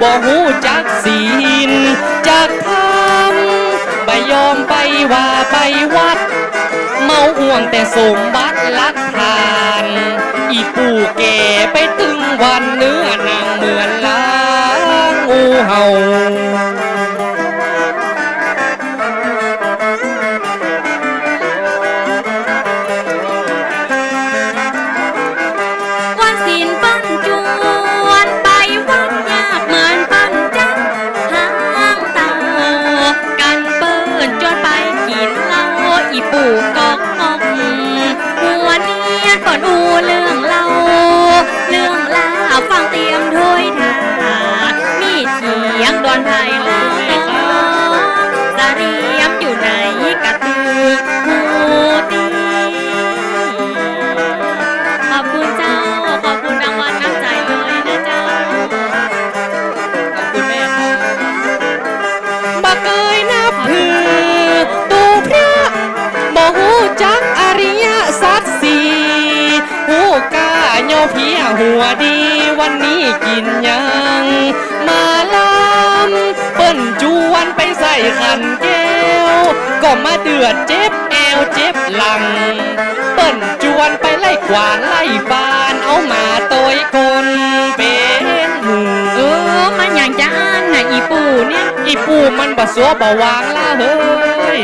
บ่หูจักศีลจักธรรมไปยอมไปว่าไปวัด เมาอ่วงแต่สมบัติลักทาน อีปู่แก่ไปตึงวันเนื้อนางเหมือนล้างอูเห่า หัวดีวันนี้กินยัง มาลำเปิ้นจวนไปใส่ขันแก้ว ก็มาเดือดเจ็บแอวเจ็บหลัง เปิ้นจวนไปไล่กวางไล่ฟานเอามาโตยคนเป็นหมู่เออมันอย่างจะอ่านนะอีปู่เนี่ย อีปูมันบะสัวบะวางล่ะเฮ้ย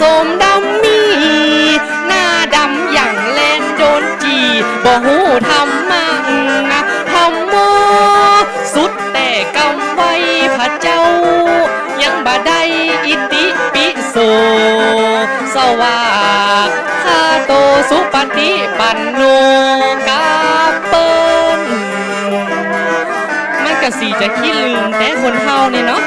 สมดำมี หน้าดำอย่างเล่นโดนจีบ่หูทำมั่งทำโมสุดแต่กำไว้พระเจ้า ยังบ่ได้อิติปิโสสวาข้าโตสุปฏิปันโนกาเปิ้นมันก็สีจะขี้ลืมแต่คนเฮาเนี่ยเนาะ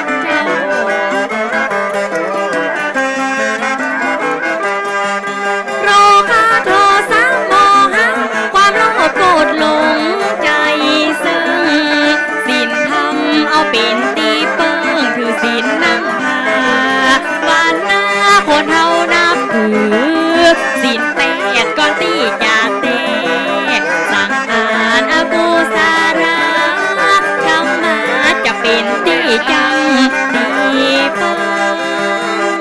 จะเป็นตีจังตีเปิ้ง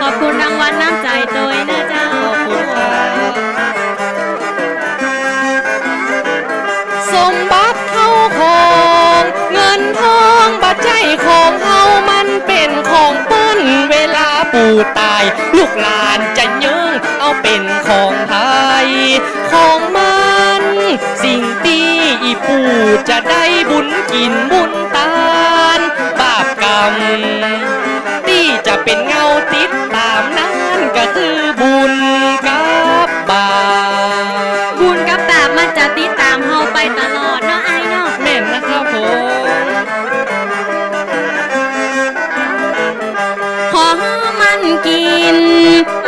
ขอบคุณรางวัลน้ำใจโดยนะเจ้าขอบคุณครับสมบัติเข้าของ เงินทองบัดใจของเฮามันเป็นของเปิ้นเวลาปู่ตาย ลูกหลานจะยึงเอาเป็นของไทยของมัน สิ่งที่อีปู่จะ บุญกินบุญตานบาปกรรมที่จะเป็นเงาติดตามนั้นก็คือบุญกับบาปบุญกับบาปมันจะติดตามเฮาไปตลอดเนาะไอ้เนาะแม่นนะครับผมขอมันกินมันตาน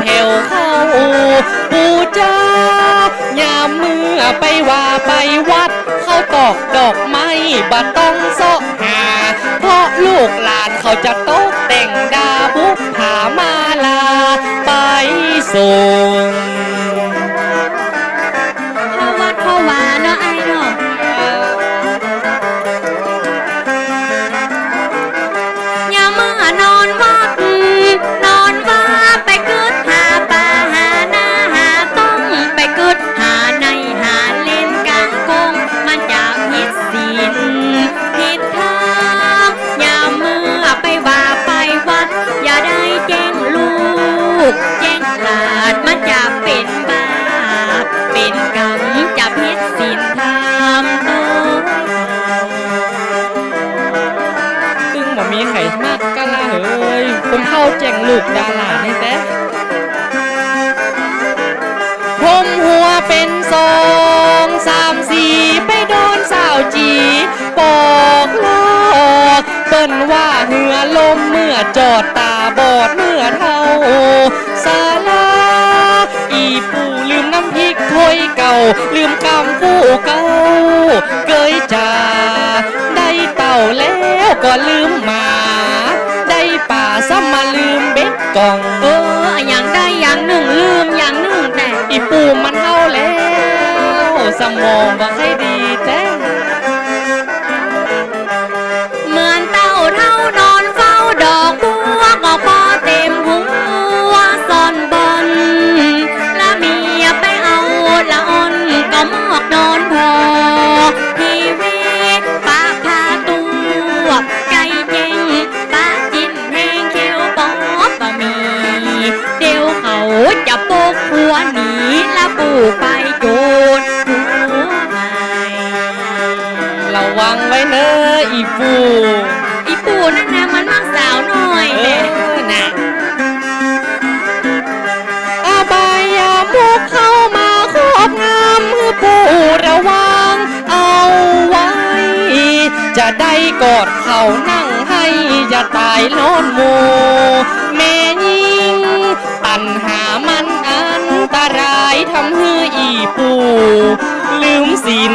แผ่วเข้าอู่ปู่จ้ายามเมื่อไปว่าไปวัด เข้าตอกดอกไม้บัดต้องเสาะหา เพราะลูกหลานเขาจะตกแต่งดาบุกผามาลาไปส่ง ลูกดารานี่แต่ผมหัวเป็นสองสามสี่ไปโดนสาวจีปอกลอกเปิ้นว่าเหือลมเมื่อจอดตาบอดเมื่อเท่าสาลาอีปู่ลืมน้ำพริกถ้วยเก่า ลืมกำผู้เก่าเกยจาได้เต่าแล้วก็ลืมหมา ได้ป่าซ้ำมาลืม กัง เอออย่างได้อย่างหนึ่งลืมอย่างหนึ่งแต่อีปูมันเท่าแล้ว สมองบ่ค่อยดี อะอีปู่อีปูนั่นนะมันมักสาวหน่อยเอเด้อน่ะอาบายามุกเข้ามาครอบงำมือปู่ระวังเอาไว้ จะได้กอดเขานั่งให้ อย่าตายโลนโมแม่ สิน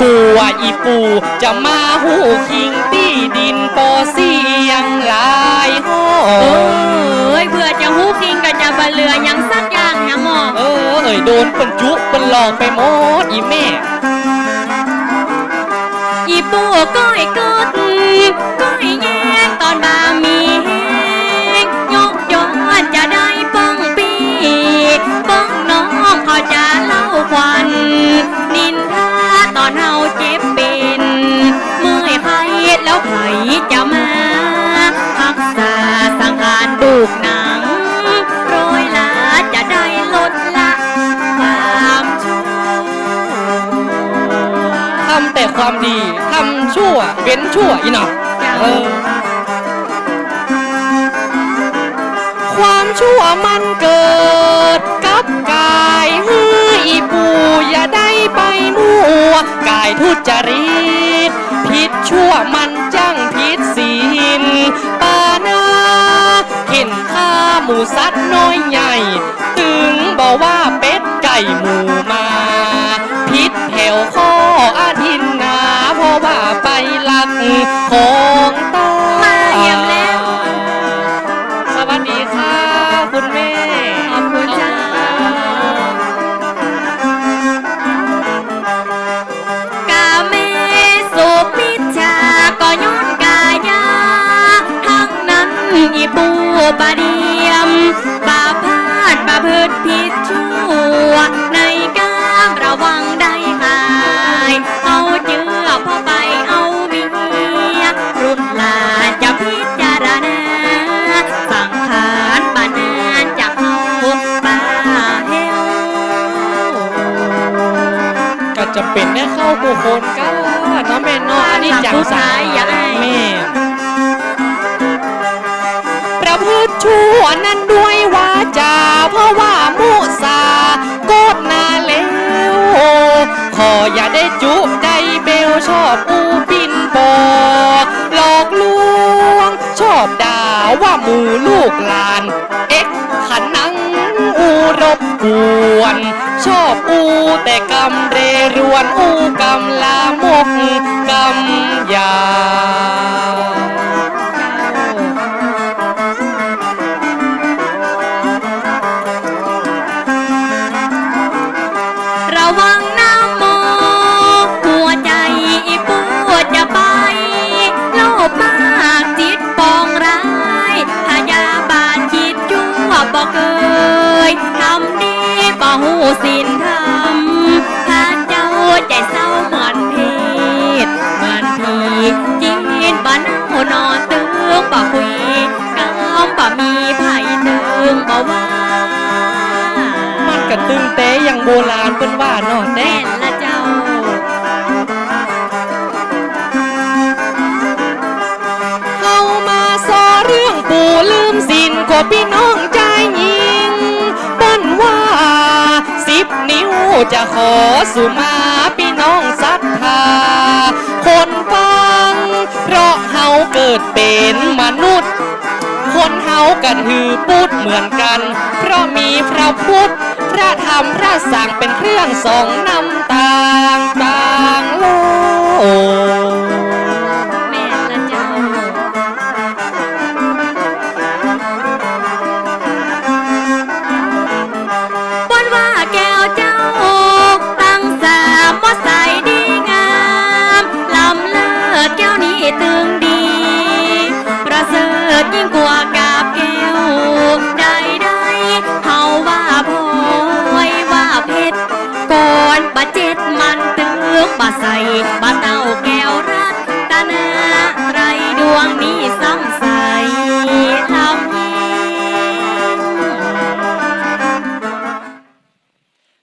ปู่ว่าอีปู่จะมาหูคิงตี้ดินปอเสียงหลายห้อเอ้ยเพื่อจะฮู้คิงก็จะบะเลือหยังสักอย่างฮะหมอเออเอ่ยโดนเป็นจุเป็นหลอกไปหมดอีแม่ อีปูก้อยกดก้อยแย่งตอนบามี จะมารักษาสังหารดูกหนังโรยลาจะได้ลดละความชั่วทำแต่ความดี ทำชั่วเว้นชั่วอีหนอเออความชั่วมันเกิดกับกายฮืออีปูอย่าได้ไปมั่วกายทุจริต สัตว์น้อยใหญ่ ถึงบอกว่าเป็ดไก่หมูมา พิษแถวข้ออาทินนาเพราะว่าไปลักขอ ได้เข้ากูคนก้าเนาะแม่นอันนี้จังสายแม่ประพฤติชั่วนั้นด้วยวาจาเพราะว่ามุสาโกดนาเลวขออย่าได้จุได้เบลชอบอูปินบอกหลอกลวง ชอบด่าว่าหมูลูกหลาน เอ็กขันนังอูรบ กวน ชอบอูแต่กำเรรวนอูกำลามกกำยาวระวังนะโมหัวใจปวดจะไปโลภมากจิตปองรพยาบาทจิตชั่บอกเกิ หูศีนธรรมพาเจ้าใจเศร้าเหมือนเพศเหมือนผีจีนบ้านหัวนอนตึงป่าคุยก้ามป่มีไผ่ตึงบ่ว่ามันกระตึงเตะอย่างโบราณเป็นว่าเนาะแน่นละเจ้าเขามาซอเรื่องปู่ลืมสินขอพี่น้องจ จะขอสุมาพี่น้องศรัทธา คนฟัง เพราะเฮาเกิดเป็นมนุษย์ คนเฮากันหือพูดเหมือนกัน เพราะมีพระพุทธ พระธรรม พระสังเป็นเครื่องสองนำต่างต่างโลก ยิ่งกว่ากาบแก้วใดใดๆเฮาว่าพลอยว่าเพชรก่อนบาเจ็ดมันตึกบาใสบาเต้าแก้วรักตานาไรดวงนี้ซ้ำใสลำยิ่ง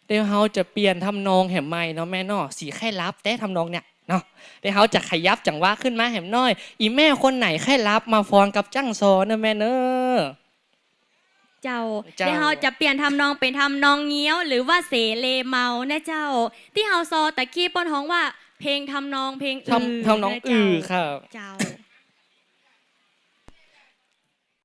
เดี๋ยวเฮาจะเปลี่ยนทำนองแหมใหม่เนาะแม่เนาะสีแค่รับแต่ทำนองเนี่ย เนาะเดี๋ยวเฮาจะขยับจังหวะขึ้นมาแหมน้อย อีแม่คนไหนแค่รับมาฟ้อนกับจังซอเนอะแม่เนอะเจ้าเจ้าเดี๋ยวเราจะเปลี่ยนทำนองเป็นทำนองเงี้ยวหรือว่าเสเลเมานะเจ้า ที่เฮาซอตะกี้ป้อนท้องว่า เพลงทำนองเพลงอือทำทำน้องนะอืเจ้าอค่ะเจ้า